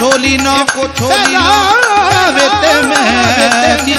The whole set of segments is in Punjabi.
ਥੋਲੀ ਨਾ ਕੋ ਥੋਲੀ ਨਾ ਵੇ ਤੇ ਮੈਂ ਕੀ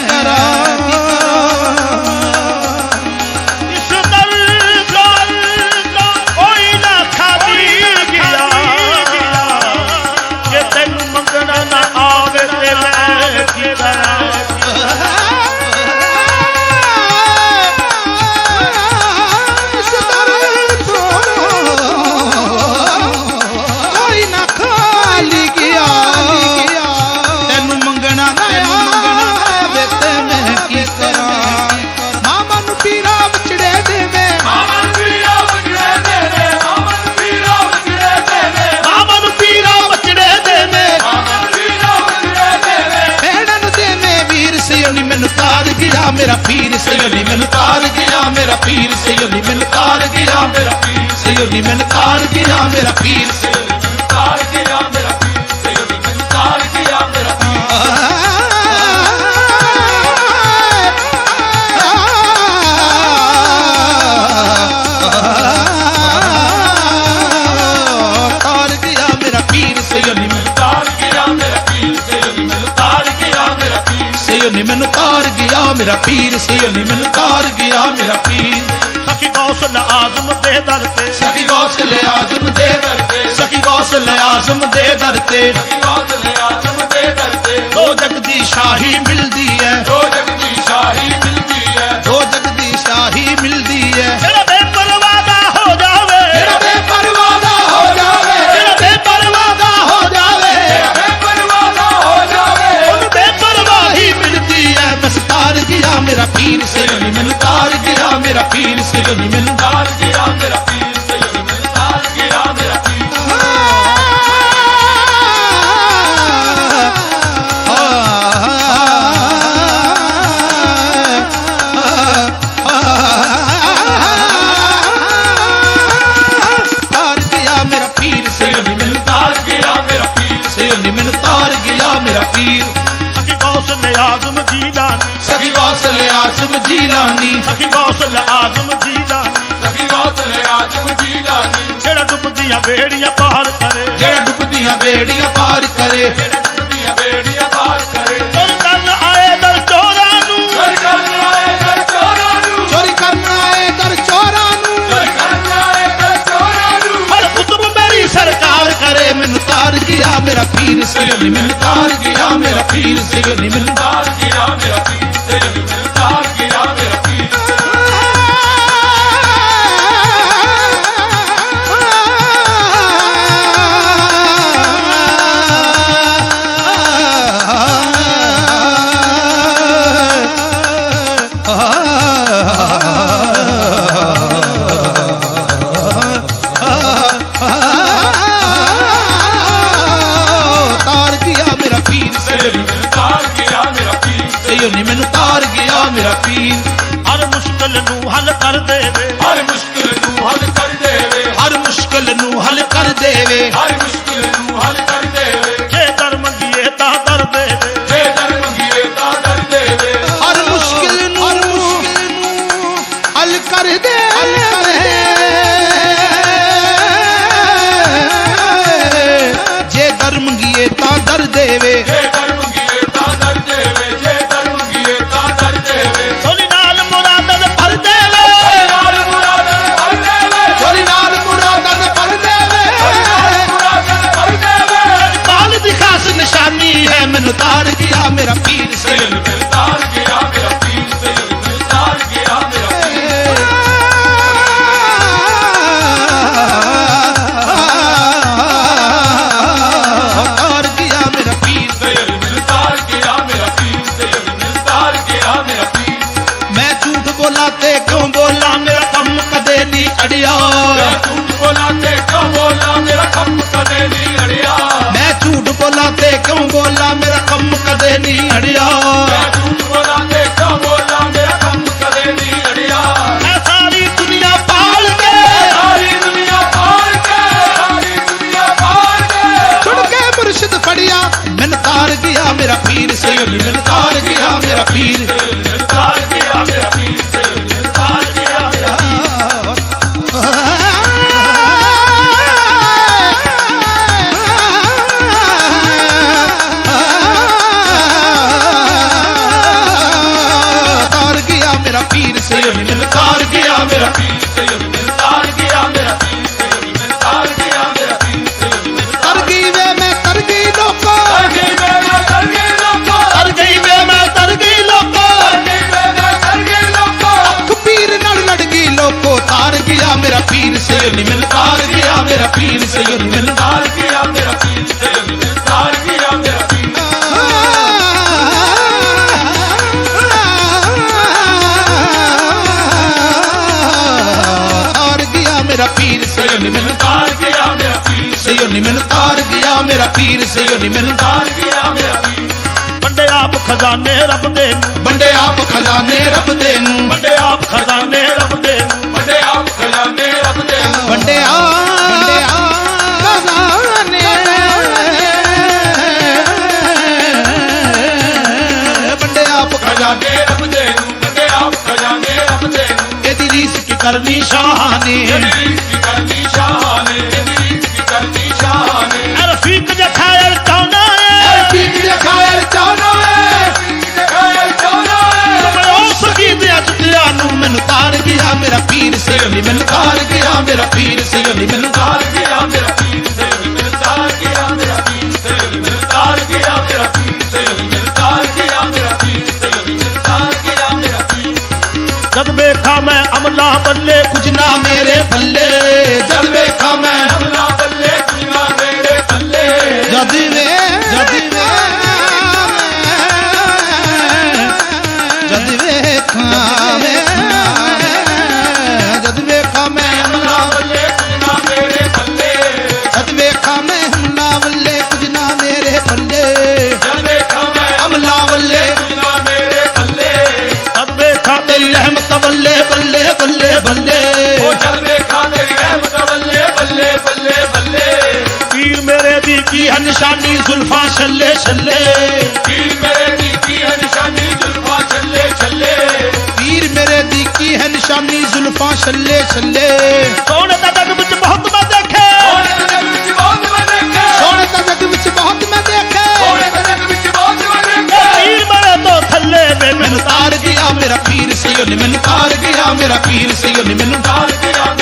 ਗਿਆ, ਮੇਰਾ ਪੀਰ ਸਿਉਨੀ ਮੈਨੂੰ ਤਾਰ ਗਿਆ, ਮੇਰਾ ਪੀਰ ਸਿਉਨੀ ਮੈਨੂੰ ਤਾਰ ਗਿਆ, ਮੇਰਾ ਪੀਰ ਸਿਉਨੀ ਮੈਨੂੰ ਤਾਰ ਗਿਆ, ਮੇਰਾ ਪੀਰ ਗਿਆ ਮੇਰਾ ਪੀਰ ਸਿਉਨੀ ਮੈਨੂੰ ਤਾਰ ਗਿਆ ਮੇਰਾ ਪੀਰ। ਸਖੀ ਕੌਸਲ ਆਜ਼ਮ ਦੇ ਦਰ ਤੇ। ਸਖੀ ਗੌਸਲ ਆਜ਼ਮ ਦੇ ਦਰ ਤੇ। ਸਖੀ ਗੌਸਲ ਆਜ਼ਮ ਦੇ ਦਰ ਤੇ। ਦੋ ਜਗ ਦੀ ਸ਼ਾਹੀ ਮਿਲਦੀ ਹੈ ਦੋ ਜਗ ਦੀ ਸ਼ਾਹੀ ਮਿਲਦੀ ਹੈ ਜਿਹੜਾ ਜੀਲਾਨੀ। ਸਖੀ ਆਜ਼ਮ ਗੌਸਲ ਆਜ਼ਮ ਜੀਲਾਨੀ। ਜਿਹੜਾ ਡੁੱਬਦੀਆਂ ਬੇੜੀਆਂ ਪਾਰ ਕਰੇ। ਜਿਹੜਾ ਡੁੱਬਦੀਆਂ ਬੇੜੀਆਂ ਪਾਰ ਕਰੇ। ਜਿਹੜਾ ਡੁੱਬਦੀਆਂ ਬੇੜੀਆਂ ਪਾਰ ਕਰੇ। ਤੁਰ ਕਰਨ ਆਏ ਦਰ ਚੋਰਾਂ ਨੂੰ। ਚੋਰੀ ਕਰਨ ਆਏ ਦਰ ਚੋਰਾਂ ਨੂੰ। ਚੋਰੀ ਕਰਨ ਆਏ ਦਰ ਚੋਰਾਂ ਨੂੰ। ਚੋਰੀ ਕਰਨ ਆਏ ਦਰ ਚੋਰਾਂ ਨੂੰ। ਹਰ ਕੁਤਬ ਮੇਰੀ ਸਰਕਾਰ ਕਰੇ। ਮੈਨੂੰ ਤਾਰ ਗਿਆ ਮੇਰਾ ਪੀਰ ਸਿਰਨੀ ਮੈਨੂੰ ਤਾਰ ਗਿਆ ਮੇਰਾ ਪੀਰ ਸਿਰਨੀ ਮੈਨੂੰ ਪੀਰ ਹਰ ਮੁਸ਼ਕਲ ਨੂੰ ਹੱਲ ਕਰ ਦੇਵੇ। ਹਰ ਮੁਸ਼ਕਿਲ ਨੂੰ ਹੱਲ ਮੇਰਾ ਪੀਰ ਐ ਰਫੀਕ ਜਖਾਇਰ ਚਾਹੁੰਦਾ ਏ। ਪੀਕ ਜਖਾਇਰ ਚਾਹਨਾ ਮੈਨੂੰ ਤਾਰ ਗਿਆ ਮੇਰਾ ਪੀਰ ਸਯੋਨੀ ਮੈਨੂੰ ਤਾਰ ਗਿਆ ਮੇਰਾ ਪੀਰ ਸਯੋਨੀ ਮੈਨੂੰ ਤਾਰ ਮੇਰੇ ਦੀ ਕੀ ਕੀ ਹੈ ਨਿਸ਼ਾਨੀ ਜ਼ੁਲਫਾਂ ਛੱਲੇ ਛੱਲੇ ਪੀਰ ਮੇਰੇ ਦੀ ਕੀ ਹੈ ਨਿਸ਼ਾਨੀ ਜ਼ੁਲਫਾਂ ਛੱਲੇ ਛੱਲੇ ਪੀਰ ਮੇਰੇ ਦੀ ਕੀ ਹੈ ਨਿਸ਼ਾਨੀ ਜ਼ੁਲਫਾਂ ਛੱਲੇ ਛੱਲੇ ਸੋਹਣੇ ਦਾ ਜਗ ਵਿੱਚ ਬਹੁਤ ਮੈਂ ਦੇਖੇ ਸੋਹਣੇ ਦੇ ਜਗ ਵਿੱਚ ਬਹੁਤ ਮੈਂ ਦੇਖੇ ਸੋਹਣੇ ਤਾਂ ਜਗ ਵਿੱਚ ਬਹੁਤ ਮੈਂ ਦੇਖੇ ਸੋਹਣੇ ਦੇ ਜਗ ਵਿੱਚ ਬਹੁਤ ਮੈਂ ਦੇਖੇ ਪੀਰ ਮੇਰੇ ਤੋਂ ਥੱਲੇ ਮੈਨੂੰ ਤਾਰ ਗਿਆ ਮੇਰਾ ਪੀਰ ਸਯੋਨੀ ਮੈਨੂੰ ਤਾਰ ਗਿਆ ਮੇਰਾ ਪੀਰ ਸਯੋਨੀ ਮੈਨੂੰ ਤਾਰ ਤਾਰ ਗਿਆ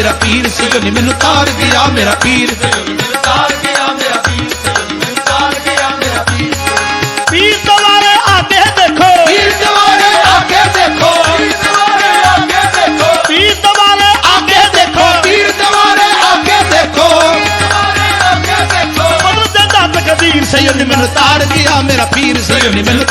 ਮੇਰਾ ਪੀਰ ਸਯੋਨੀ ਮੈਨੂੰ ਤਾਰ ਗਿਆ ਮੇਰਾ ਪੀਰ। ਸਯੋਨੀ ਮੈਨੂੰ ਤਾਰ ਗਿਆ ਮੇਰਾ ਪੀਰ ਸਯੋਨੀ ਮੈਨੂੰ ਤਾਰ ਗਿਆ ਮੇਰਾ ਪੀਰ ਪੀਰ ਆਕੇ ਦੇਖੋ। ਪੀਰ ਦੇਖੋ ਪੀਰ ਆਗੇ ਦੇਖੋ। ਦੇਖੋ ਦੇਖੋ ਆਗੇ ਦੇਖੋ ਤਕਦੀਰ ਮੈਨੂੰ ਤਾਰ ਗਿਆ ਮੇਰਾ ਪੀਰ ਸਯੋਨੀ ਮੈਨੂੰ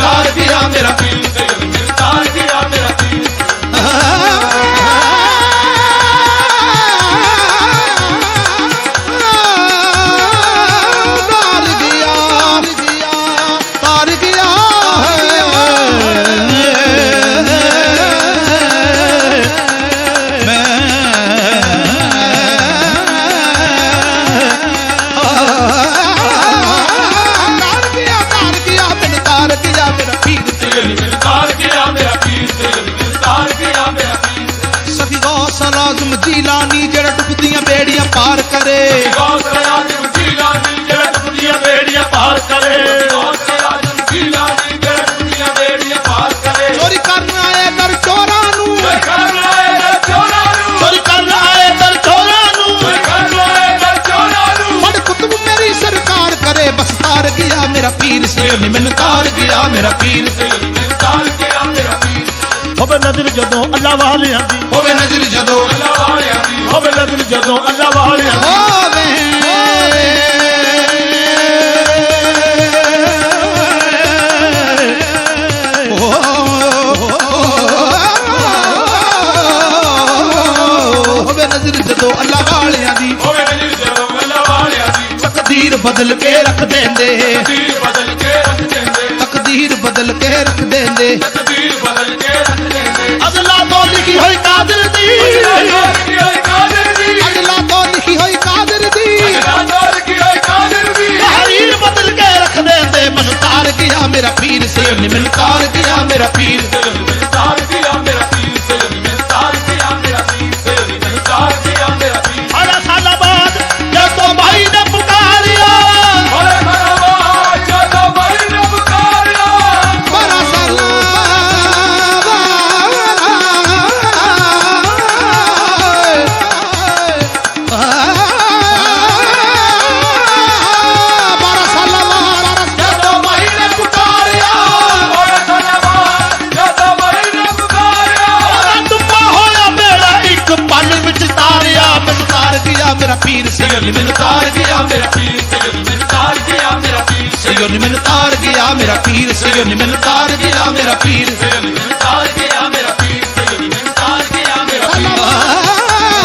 ਗੌਸ ਜੀਲਾਨੀ ਜਿਹੜਾ ਡੁੱਬਦੀਆਂ ਬੇੜੀਆਂ ਪਾਰ ਕਰੇ ਗੌਸਲ ਆਜਮ ਜੀਲਾਨੀ ਜਿਹੜਾ ਦੁਨੀਆ ਬੇੜੀਆਂ ਪਾਰ ਕਰੇ। ਗੌਸਲ ਆਜਮ ਜੀਲਾਨੀ ਜਿਹੜਾ ਦੁਨੀਆ ਬੇੜੀਆਂ ਪਾਰ ਕਰੇ ਚੋਰੀ ਕਰਨ ਆਏ ਦਰ ਚੋਰਾਂ ਨੂੰ। ਕੋਈ ਕਰਨ ਆਏ ਦਰ ਚੋਰਾਂ ਨੂੰ ਚੋਰੀ ਕਰਨ ਆਏ ਦਰ ਚੋਰਾਂ ਨੂੰ। ਕੋਈ ਕਰਨ ਆਏ ਦਰ ਚੋਰਾਂ ਨੂੰ ਫੜ ਕੁਤਬ ਮੇਰੀ ਸਰਕਾਰ ਕਰੇ। ਬਸ ਤਾਰ ਗਿਆ ਮੇਰਾ ਪੀਰ ਸਯੋਨੀ ਮੈਨੂੰ ਤਾਰ ਗਿਆ ਮੇਰਾ ਪੀਰ ਸਯੋਨੀ ਮੈਨੂੰ ਤਾਰ ਗਿਆ ਮੇਰਾ ਪੀਰ ਹੋਵੇ ਨਜ਼ਰ ਜਦੋਂ ਅੱਲਾ ਵਾਲਿਆਂ ਦੀ। ਹੋਵੇ ਨਜ਼ਰ ਜਦੋਂ ਅੱਲਾ ਵਾਲਿਆਂ ਦੀ। ਹੋਵੇ ਨਜ਼ਰ ਜਦੋਂ ਅੱਲਾ ਵਾਲਿਆਂ ਦੀ। ਹੋਵੇ। ਨਜ਼ਰ ਜਦੋਂ ਅੱਲਾ ਵਾਲਿਆਂ ਦੀ। ਹੋਵੇ ਨਜ਼ਰ ਜਦੋਂ ਅੱਲਾ ਵਾਲਿਆਂ ਦੀ। ਤਕਦੀਰ ਬਦਲ ਕੇ ਰੱਖ ਦਿੰਦੇ। ਤਕਦੀਰ ਬਦਲ ਕੇ ਬਦਲ ਕੇ ਰੱਖ ਦਿੰਦੇ। ਤਕਦੀਰ ਬਦਲ ਕੇ ਰੱਖ ਦਿੰਦੇ ਅਜ਼ਲਾ ਤੋਂ ਲਿਖੀ ਹੋਈ ਕਾਦਰ ਦੀ। ਕਾਦਰ ਤੋਂ ਲਿਖੀ ਹੋਈ ਕਾਦਰ ਦੀ। ਕਾਦਰ ਕੀ ਤਹਰੀਰ ਬਦਲ ਕੇ ਰੱਖ ਦਿੰਦੇ। ਮੈਨੂੰ ਤਾਰ ਮੇਰਾ ਪੀਰ ਸੇ ਨੇ ਮੈਨੂੰ ਮੇਰਾ ਪੀਰ। ਤਾਰ ਪੀਰ ਸਯੋਨੀ ਮੈਨੂੰ ਤਾਰ ਗਿਆ ਮੇਰਾ ਪੀਰ ਸਯੋਨੀ ਮੈਨੂੰ ਤਾਰ ਗਿਆ ਮੇਰਾ ਪੀਰ ਸਯੋਨੀ ਮੈਨੂੰ ਤਾਰ ਗਿਆ ਮੇਰਾ ਪੀਰ ਸਯੋਨੀ ਮੈਨੂੰ ਤਾਰ ਗਿਆ ਮੇਰਾ ਪੀਰ ਸਯੋਨੀ ਮੈਨੂੰ ਤਾਰ ਗਿਆ ਮੇਰਾ ਪੀਰ ਸਯੋਨੀ ਮੈਨੂੰ ਤਾਰ ਗਿਆ ਮੇਰਾ ਪੀਰ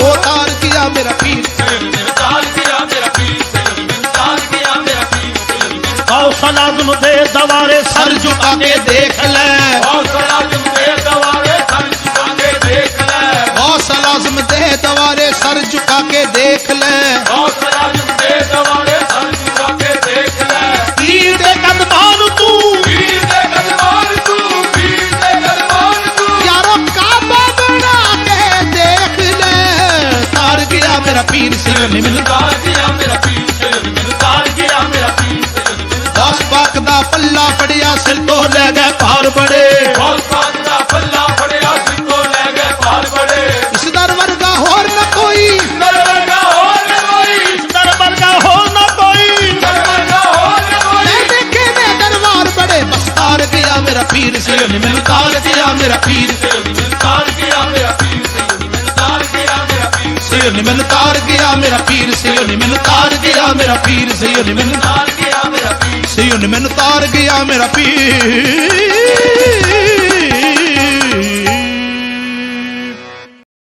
ਉਹ ਤਾਰ ਗਿਆ ਮੇਰਾ ਪੀਰ ਸਯੋਨੀ ਸਰ ਝੁਕਾ ਕੇ ਦੇਖ ਲੈ। ਹੌਸਲਾ ਜੰਦੇ ਦਵਾਰੇ ਸਰ ਝੁਕਾ ਪੀਰ ਸਯੋਨੀ ਮੈਨੂੰ ਤਾਰ ਗਿਆ ਮੇਰਾ ਪੀਰ ਸਯੋਨੀ ਮੈਨੂੰ ਤਾਰ ਗਿਆ ਮੇਰਾ ਪੀਰ ਸਯੋਨੀ ਮੈਨੂੰ ਤਾਰ ਗਿਆ ਮੇਰਾ ਪੀਰ ਸਯੋਨੀ ਮੈਨੂੰ ਤਾਰ ਗਿਆ ਮੇਰਾ ਪੀਰ ਸਯੋਨੀ ਮੈਨੂੰ ਤਾਲ ਗਿਆ ਮੇਰਾ ਪੀਰ ਸਯੋਨੀ ਮੈਨੂੰ ਤਾਰ ਗਿਆ ਮੇਰਾ ਪੀਰ ਸਯੋਨੀ ਮੈਨੂੰ ਤਾਰ ਗਿਆ ਮੇਰਾ ਪੀਰ